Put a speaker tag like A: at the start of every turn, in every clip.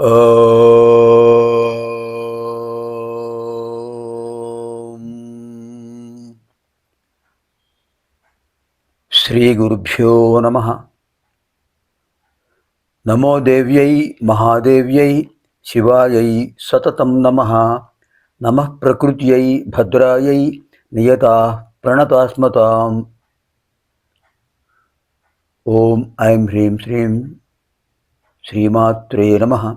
A: ఓం శ్రీగురుభ్యో నమ నమో దేవ్యై మహాదేవ్యై శివాయై సతతం నమ నమ ప్రకృత్యై భద్రాయై నియతా ప్రణతాస్మతాం ఓం ఐం హ్రీం శ్రీం శ్రీమాత్రే నమ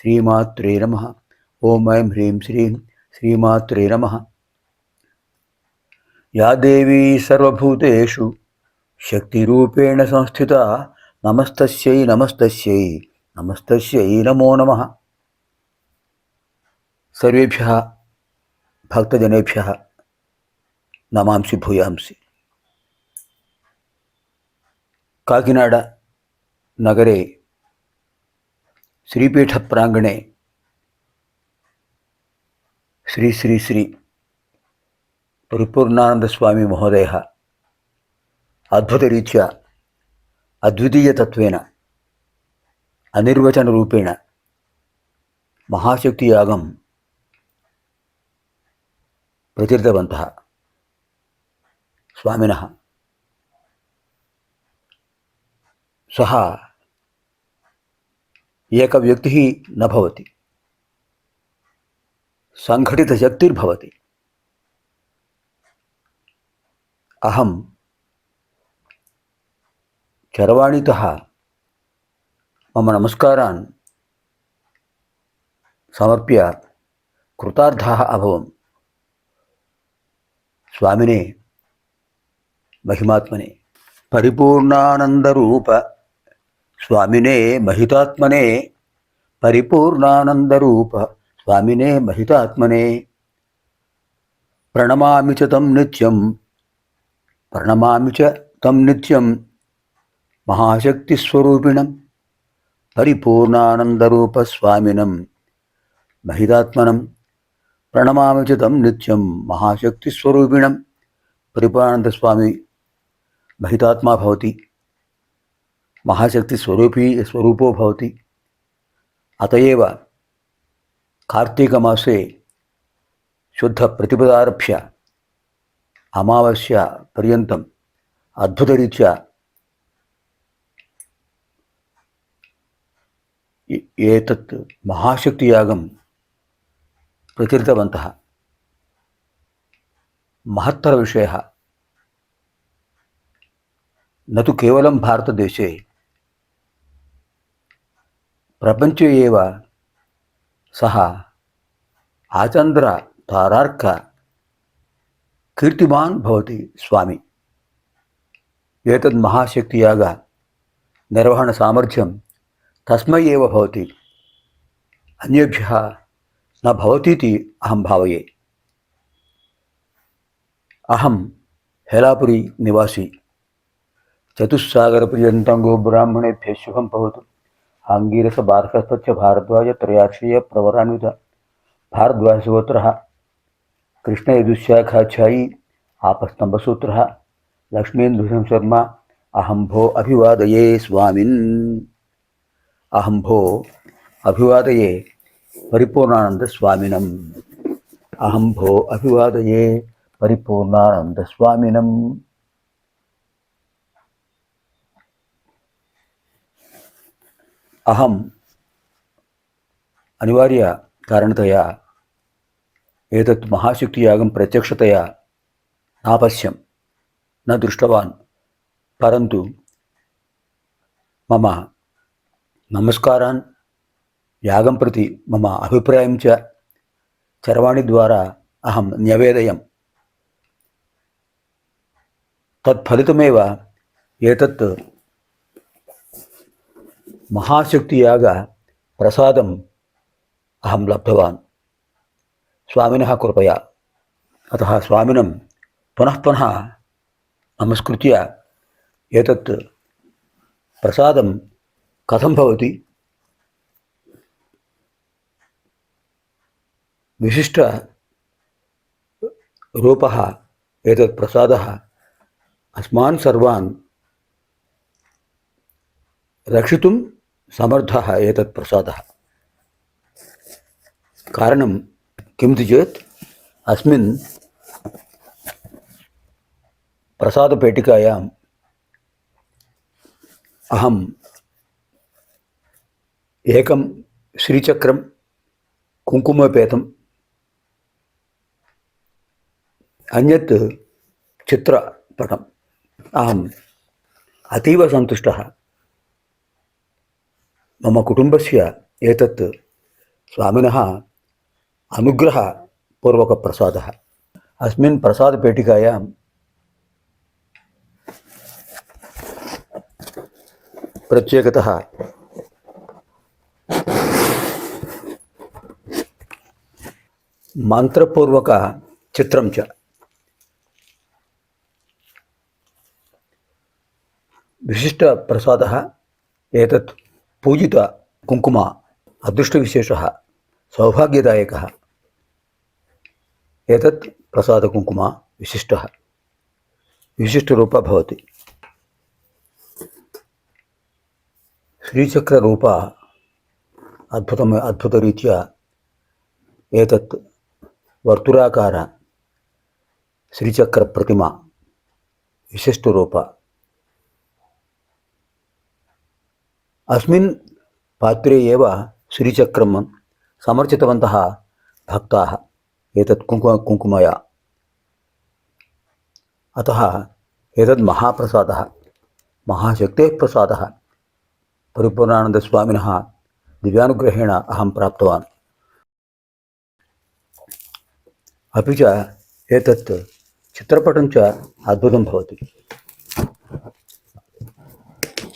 A: श्रीमात्रे नम। ॐ ऐं ह्रीं श्रीं श्रीमात्रे नम। या देवी सर्वभूतेषु शक्तिरूपेण संस्थिता नमस्तस्यै नमस्तस्यै नमस्तस्यै नमो नमः। सर्वेभ्यः भक्तजनेभ्यः नमांसि भूयांसि। काकिनाडा नगरे శ్రీపీఠ ప్రాంగణే శ్రీ శ్రీ శ్రీ పరిపూర్ణానంద స్వామి మహోదయ అద్భుతరీత్యా అద్వితీయతత్వేన అనిర్వచనరూపేణ మహాశక్తియాగం ప్రతిర్తవంతः స్వామిన. సహా एकव्यक्तिः न भवति सङ्घटितशक्तिर्भवति चरवाणी चरवाणीतः मम नमस्कारान् समर्प्य कृतार्थः अभवम् स्वामिने महिमात्मने परिपूर्णानन्दरूप स्वामिने महितात्मने పరిపూర్ణానందరూప స్వామినే మహితాత్మనే. ప్రణమామి చ తం నిత్యం ప్రణమామి చ తం నిత్యం మహాశక్తిస్వరూపిణం పరిపూర్ణానందరూపస్వామినం మహితాత్మనం ప్రణమామి చ తం నిత్యం మహాశక్తిస్వరూపిణం పరిపూర్ణానందస్వామి మహితాత్మా భవతి మహాశక్తి స్వరూపీ స్వరూపో భవతి. అతయవ కార్తీకమాసే శుద్ధ ప్రతిపదారభ్య అమావాస్య పర్యంతం అద్భుతరీత్యా ఏతత్ మహాశక్తి యాగం ప్రచురితవంత. మహత్తర విషయ. तो కేవలం భారతదేశే प्रपंच सह आचंद्र तारार्क कीर्तिमान स्वामी। एक महाशक्त याग निर्वहण सामर्थ्यम तस्मेव अनेभ्य नवती अहम भाव अहम हेलापुरी निवासी। चतुस्सागर पर्यटन शुभम होती आंगीरस बार्कस्तच्च भारद्वाज त्रयाश्रय प्रवरान्वित कृष्ण कृष्णयदुशाखाख्यायी आपस्तंभसूत्र लक्ष्मीन्दुषं शर्मा अहम भो अभिवाद स्वामिन्। अहम्भो भो परिपूर्णानन्दस्वामिनम्। अहम्भो परिपूर्णानंद स्वामीन అహం అనివార్య కారణతయా ఏతత్ మహాశక్తి యాగం ప్రత్యక్షతయా నాపశ్యం నా దృష్టవాన్ పరంతు మమ నమస్కారాన్ యాగం ప్రతి మమ అభిప్రాయం చ చరవాణి ద్వారా అహం న్యవేదయం. తత్ఫలితమేవ ఏతత్ మహాశక్తియాగ ప్రసాదం అహం లబ్ధవాన్. స్వామిన కృపయ. అత స్వామినం పునఃపున నమస్కృత్య ఏతత్ ప్రసాదం కథం భవతి. విశిష్ట రూప ఏతత్ ప్రసాద అస్మాన్ సర్వాన్ రక్షితుం సమర్థ ఏతత్ ప్రసాద. కారణం కిమితి చేత్? అస్మిన్ ప్రసాదపేటికాయాం అహం ఏకం శ్రీచక్రం కుంకుమపేతం అన్యత్ చిత్రపటం. అహం అతీవ సంతుష్టः. मम कुटुम्बस्य एतत् स्वामिनः अनुग्रहपूर्वकप्रसादः अस्मिन् प्रसादपेटिकायां प्रत्येकतः मन्त्रपूर्वकचित्रं च विशिष्टप्रसादः एतत् पूजित कुङ्कुम अदृष्टविशेषः, सौभाग्यदायकः। एतत् विशिष्ट विशिष्ट। विशिष्टरूपः भवति। श्रीचक्ररूप अद्भुत अद्भुतरीत्या एतत् वर्तुराकार श्रीचक्रप्रतिमा, विशिष्टरूप। अस्मिन् पात्रे एव श्रीचक्रं समर्चितवन्तः भक्ताः। एतत् कुङ्कुम, कुङ्कुमया। अतः एतद् महाप्रसादः। महाशक्तेः प्रसादः परिपूर्णानन्दस्वामिनः दिव्यानुग्रहेण अहं प्राप्तवान्। अपि च एतत् चित्रपटं च अद्भुतं भवति।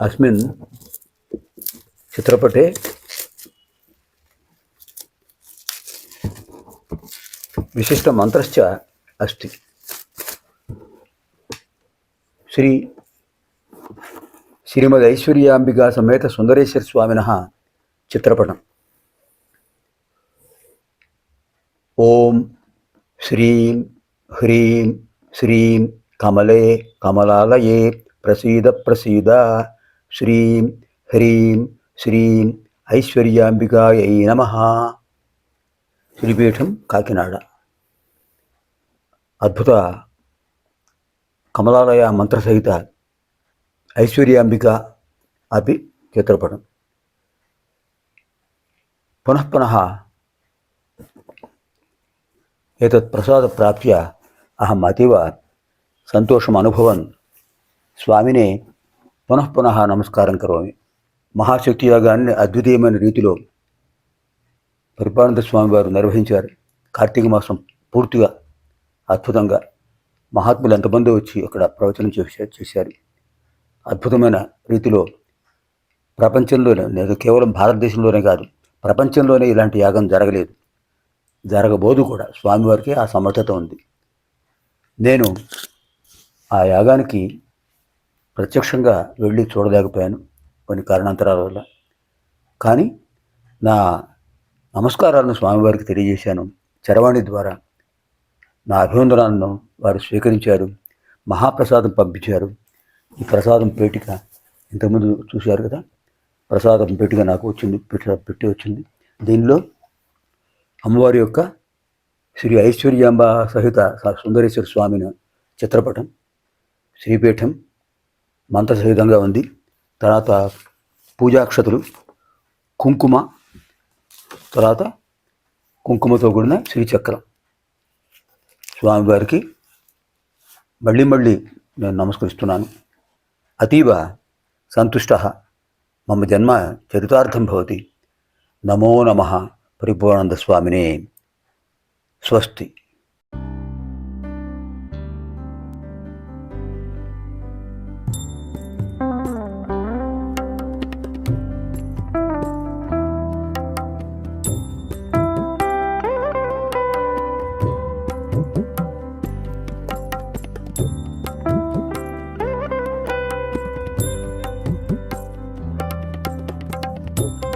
A: अस्मिन् चित्रपटे विशिष्ट विशिष्टमन्त्रश्च अस्ति। श्री श्रीमदश्वर्यांबिका समेत सुंदरेश्वर श्रीमदैश्वर्याम्बिकासमेतसुन्दरेश्वरस्वामिनः चित्रपटम्। ओम श्रीं ह्रीं श्रीं कमले कमलालये प्रसीद प्रसीद। श्रीं ह्रीं శ్రీం ఐశ్వర్యాంబికాయై నమ. శ్రీపీఠం కాకినాడ. అద్భుత కమలాలయ మంత్రసహిత ఐశ్వర్యాంబిక అపి చిత్రపటం. పునఃపునః ఏతత్ ప్రసాదప్రాప్య అహం అతీవ సంతోషం అనుభవన్. స్వామినే పునఃపునః నమస్కారం కరోమి. మహాశక్తి యాగాన్ని అద్వితీయమైన రీతిలో పరిపానంద స్వామి వారు నిర్వహించారు. కార్తీక మాసం పూర్తిగా అద్భుతంగా మహాత్ములు ఎంతమంది వచ్చి అక్కడ ప్రవచనం చేశారు చేశారు. అద్భుతమైన రీతిలో ప్రపంచంలోనే లేదు కేవలం భారతదేశంలోనే కాదు ప్రపంచంలోనే ఇలాంటి యాగం జరగలేదు. జరగబోదు కూడా. స్వామివారికి ఆ సమర్థత ఉంది. నేను ఆ యాగానికి ప్రత్యక్షంగా వెళ్ళి చూడలేకపోయాను. కొన్ని కారణాంతరాల వల్ల. కానీ నా నమస్కారాలను స్వామివారికి తెలియజేశాను. చరవాణి ద్వారా నా అభివందనాలను వారు స్వీకరించారు. మహాప్రసాదం పంపించారు. ఈ ప్రసాదం పేటిక ఇంతకుముందు చూశారు కదా? ప్రసాదం పేటిక నాకు వచ్చింది పెట్టి పెట్టి వచ్చింది. దీనిలో అమ్మవారి యొక్క శ్రీ ఐశ్వర్యాంబ సహిత సుందరేశ్వర స్వామిని చిత్రపటం శ్రీపీఠం మంత్రసహితంగా ఉంది. తర్వాత పూజాక్షతలు కుంకుమ తర్వాత కుంకుమతో కూడిన శ్రీచక్రం. స్వామివారికి మళ్ళీ మళ్ళీ నేను నమస్కరిస్తున్నాను. అతీవ సంతుష్ట మమ జన్మ చరితార్థం భవతి. నమో నమ పరిపూర్ణానంద స్వామినే. స్వస్తి. Thank you.